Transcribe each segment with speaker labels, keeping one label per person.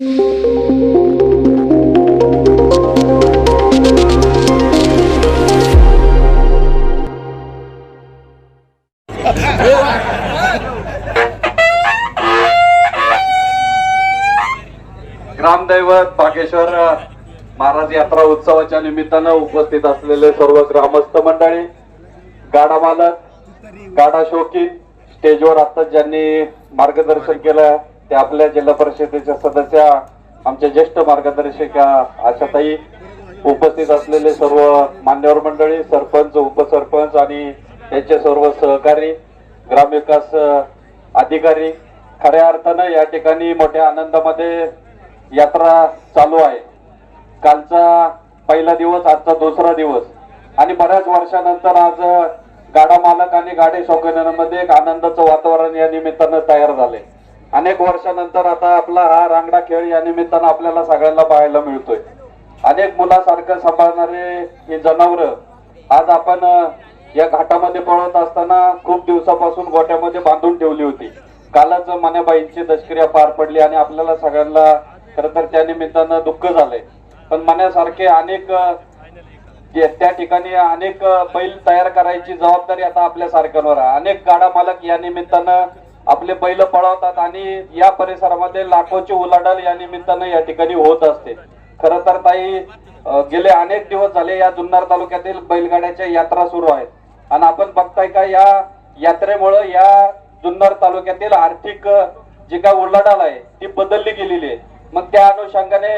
Speaker 1: ग्रामदैवत बागेश्वर महाराज यात्रा उत्सवाच्या निमित्तानं उपस्थित असलेले सर्व ग्रामस्थ मंडळी गाडा मालक गाडा शौकीन स्टेजवर आता ज्यांनी मार्गदर्शन केलं ते आपल्या जिल्हा परिषदेच्या सदस्या आमच्या ज्येष्ठ मार्गदर्शिका आशाताई उपस्थित असलेले सर्व मान्यवर मंडळी सरपंच उपसरपंच आणि त्यांचे सर्व सहकारी ग्रामविकास अधिकारी खऱ्या अर्थानं या ठिकाणी मोठ्या आनंदामध्ये यात्रा चालू आहे. कालचा पहिला दिवस आजचा दुसरा दिवस आणि बऱ्याच वर्षानंतर आज गाडा मालक आणि गाडी शौकीनांमध्ये एक आनंदाचं वातावरण या निमित्तानं तयार झाले अनेक वर्षानंतर आता आपला हा रांगडा खेळ या निमित्तानं आपल्याला सगळ्यांना पाहायला मिळतोय. अनेक मुलासारखं सांभाळणारे ही जनावर आज आपण या घाटामध्ये पळत असताना खूप दिवसापासून गोट्यामध्ये बांधून ठेवली होती. कालच मन्याबाईंची दशक्रिया पार पडली आणि आपल्याला सगळ्यांना खर तर त्या निमित्तानं दुःख झालंय. पण मण्यासारखे अनेक त्या ठिकाणी अनेक बैल तयार करायची जबाबदारी आता आपल्या सारख्यांवर आहे. अनेक गाडा मालक या निमित्तानं आपले बैल पळवतात आणि या परिसरामध्ये लाखोची उलाढाल या निमित्तानं या ठिकाणी होत असते. खर तर ताई गेले अनेक दिवस झाले या जुन्नर तालुक्यातील बैलगाड्याच्या यात्रा सुरू आहेत. आणि आपण बघताय का या यात्रेमुळं या जुन्नर तालुक्यातील आर्थिक जी काय उलाढाल आहे ती बदलली गेलेली आहे. मग त्या अनुषंगाने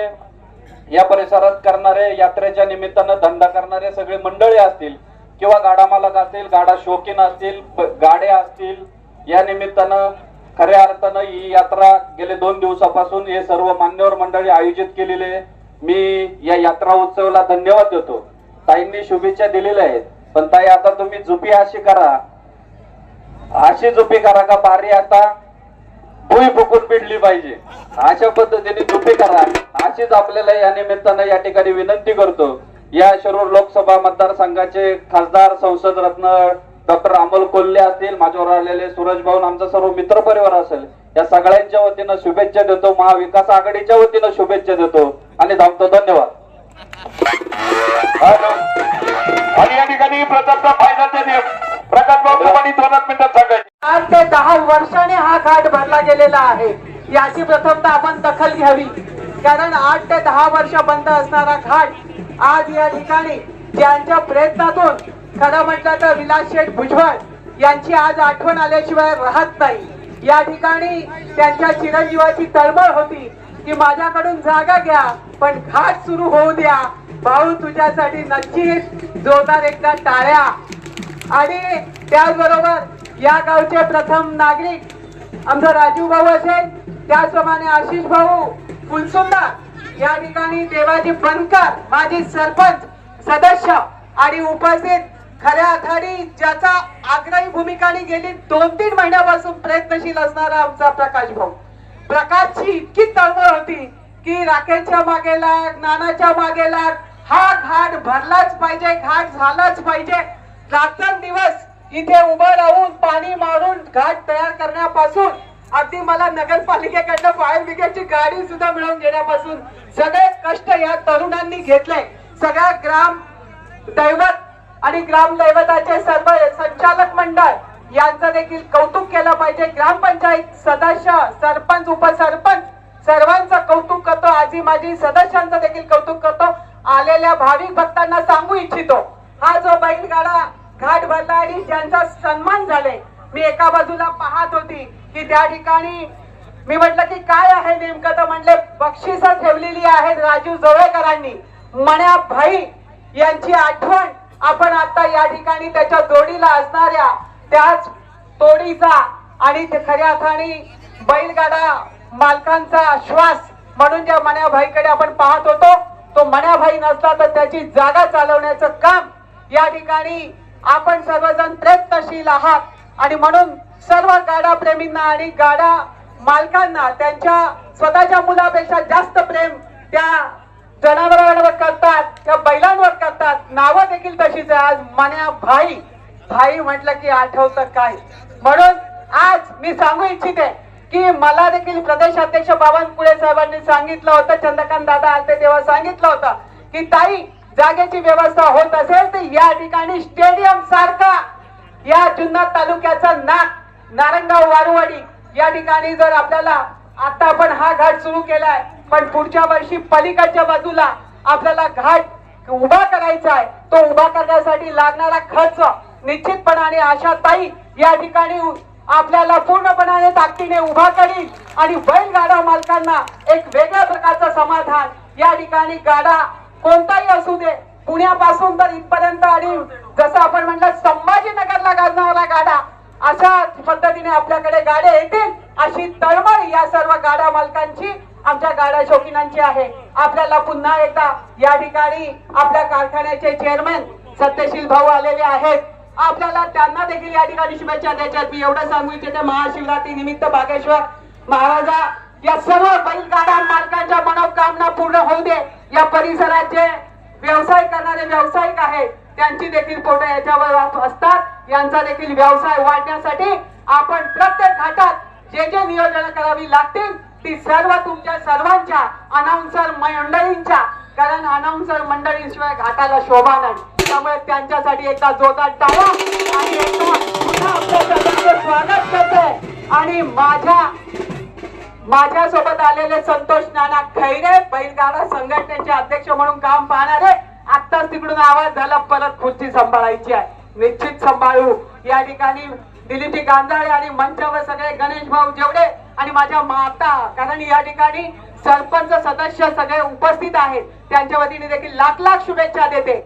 Speaker 1: या परिसरात करणारे यात्रेच्या निमित्तानं धंदा करणारे सगळे मंडळी असतील किंवा गाडा मालक असतील गाडा शौकीन असतील गाड्या असतील या निमित्तानं खऱ्या अर्थानं ही यात्रा गेले दोन दिवसापासून हे सर्व मान्यवर मंडळी आयोजित केलेले मी या यात्रा उत्सवाला धन्यवाद देतो. ताईंनी शुभेच्छा दिलेल्या आहेत. पण ताई आता तुम्ही झुपी अशी करा. अशी झुपी करा का बारी आता भुई फुकून पिडली पाहिजे. अशा पद्धतीने झुपी करा. अशीच आपल्याला या निमित्तानं या ठिकाणी विनंती करतो. या शिरूर लोकसभा मतदारसंघाचे खासदार संसद रत्न डॉक्टर अमोल कोल्हे असतील माझ्यावर आलेले सूरज भाऊन आमचा सर्व मित्र परिवार असेल या सगळ्यांच्या वतीनं शुभेच्छा देतो महाविकास आघाडीच्या वतीनं शुभेच्छा देतो आणि थांबतो धन्यवाद.
Speaker 2: आणि या ठिकाणी प्रथमचा प्रकाश भाऊ आणि दोनच मिनिटात सांगायचे
Speaker 3: आठ ते दहा वर्षाने हा घाट भरला गेलेला आहे. याची प्रथमतः आपण दखल घ्यावी. कारण आठ ते दहा वर्ष बंद असणारा घाट आज या ठिकाणी ज्यांच्या प्रयत्नातून खरं म्हटलं तर विलास शेठ भुजबळ यांची आज आठवण आल्याशिवाय राहत नाही. या ठिकाणी त्यांच्या चिरंजीवाची तळमळ होती की माझ्याकडून जागा घ्या पण घाट सुरू होऊ द्या. भाऊ तुझ्यासाठी नक्कीच जोरदार एकदा टाळ्या. आणि त्याचबरोबर या गावचे प्रथम नागरिक आमचा राजू भाऊ असेल त्याचप्रमाणे आशिष भाऊ फुलसुंदर या ठिकाणी देवाजी बनकर माजी सरपंच सदस्य आणि उपस्थित खऱ्या अर्थाने ज्याचा आग्रही भूमिकाने गेली दोन तीन महिन्यापासून प्रयत्नशील असणारा आमचा प्रकाश भाऊ. प्रकाशची इतकी तळमळ होती की राकेशच्या मागे लाग नानाच्या मागे लाग हा घाट भरलाच पाहिजे घाट झालाच पाहिजे. रात्रंदिवस इथे उभं राहून पाणी मारून घाट तयार करण्यापासून अगदी मला नगरपालिकेकडनं फायर ब्रिगेडची गाडी सुद्धा मिळवून घेण्यापासून सगळे कष्ट या तरुणांनी घेतले. सगळ्या ग्राम दैवत आणि ग्राम दैवताचे सर्व संचालक मंडळ यांचं देखील कौतुक केलं पाहिजे. ग्रामपंचायत सदस्य सरपंच उपसरपंच सर्वांचं कौतुक करतो. आजी माझी सदस्यांचं देखील कौतुक करतो. आलेल्या भाविक भक्तांना सांगू इच्छितो हा जो बैलगाडा घाट भरला आणि ज्यांचा सन्मान झाले मी एका बाजूला पाहत होती की त्या ठिकाणी मी म्हटलं की काय आहे नेमकं? तर म्हणले बक्षिस ठेवलेली आहेत राजू जवळकरांनी. मण्या भाई यांची आठवण आपण आता या ठिकाणी त्याच्या जोडीला असणाऱ्या त्याच तोडीचा आणि खऱ्या अर्थाने बैलगाडा मालकांचा श्वास म्हणून ज्या मण्याभाईकडे आपण पाहत होतो तो मण्याभाई नसला तर त्याची जागा चालवण्याचं काम या ठिकाणी आपण सर्वजण प्रयत्नशील आहात. आणि म्हणून सर्व गाडा प्रेमींना आणि गाडा मालकांना त्यांच्या स्वतःच्या मुलापेक्षा जास्त प्रेम त्या जनावरांवर करतात त्या बैलांवर करतात. नावं देखील तशीच आहे. आज मन्या भाई भाई म्हटलं की आठवतं काय म्हणून आज मी सांगू इच्छिते की मला देखील प्रदेश अध्यक्ष बावनकुळे साहेबांनी सांगितलं होतं चंद्रकांत दादा आलते तेव्हा सांगितलं होतं की ताई जागेची व्यवस्था होत असेल तर या ठिकाणी स्टेडियम सारखा या जुन्नर तालुक्याचा नाक नारंगाव वारुवाडी या ठिकाणी जर आपल्याला आता आपण हा घाट सुरू केलाय पण पुढच्या वर्षी पलीकडच्या बाजूला आपल्याला घाट उभा करायचा आहे. तो उभा करण्यासाठी लागणारा खर्च निश्चितपणाने आशा ताई या ठिकाणी आपल्याला पूर्णपणाने ताकदीने उभा करील आणि बैलगाडा मालकांना एक वेगळ्या प्रकारचं समाधान. या ठिकाणी गाडा कोणताही असू दे पुण्यापासून तर इथपर्यंत आणि जसं आपण म्हटलं संभाजीनगरला गाजणारा गाडा अशा पद्धतीने आपल्याकडे गाड्या येतील अशी तळमळ या सर्व गाडा मालकांची आमच्या गाड्या शौकीनांची आहे. आपल्याला पुन्हा एकदा या ठिकाणी आपल्या कारखान्याचे चेअरमॅन सत्यशील भाऊ आलेले आहेत. आपल्याला त्यांना देखील या ठिकाणी शुभेच्छा द्यायच्या मी एवढं सांगू इच्छिते महाशिवरात्री निमित्त बागेश्वर महाराजा या सर्व बैलगाडा मालकांच्या मनोकामना पूर्ण होऊ दे. या परिसराचे व्यवसाय करणारे व्यावसायिक आहेत. त्यांची देखील पोट याच्यावर असतात. यांचा देखील व्यवसाय वाढण्यासाठी आपण प्रत्येक घाटात जे जे नियोजन करावी लागतील ती सर्व तुमच्या सर्वांच्या अनाउन्सर मंडळींच्या. कारण अनाउन्सर मंडळींशिवाय घाटाला शोभा नाही. त्यामुळे त्यांच्यासाठी एकदा जोरदार टाळा. आणि एकदा पुन्हा आपल्या स्वागत करते. आणि माझ्या माझ्यासोबत आलेले संतोष नाना खैरे बैलगाडा संघटनेचे अध्यक्ष म्हणून काम पाहणारे. आत्ताच तिकडून आवाज झाला परत खुर्ची सांभाळायची आहे. निश्चित सांभाळू. या ठिकाणी दिलीपजी गांजाळे आणि मंचावर सगळे गणेश भाऊ जेवढे आणि माझ्या माता कारण या ठिकाणी सरपंच सदस्य सगळे उपस्थित आहेत. त्यांच्या वतीने देखील लाख लाख शुभेच्छा देते.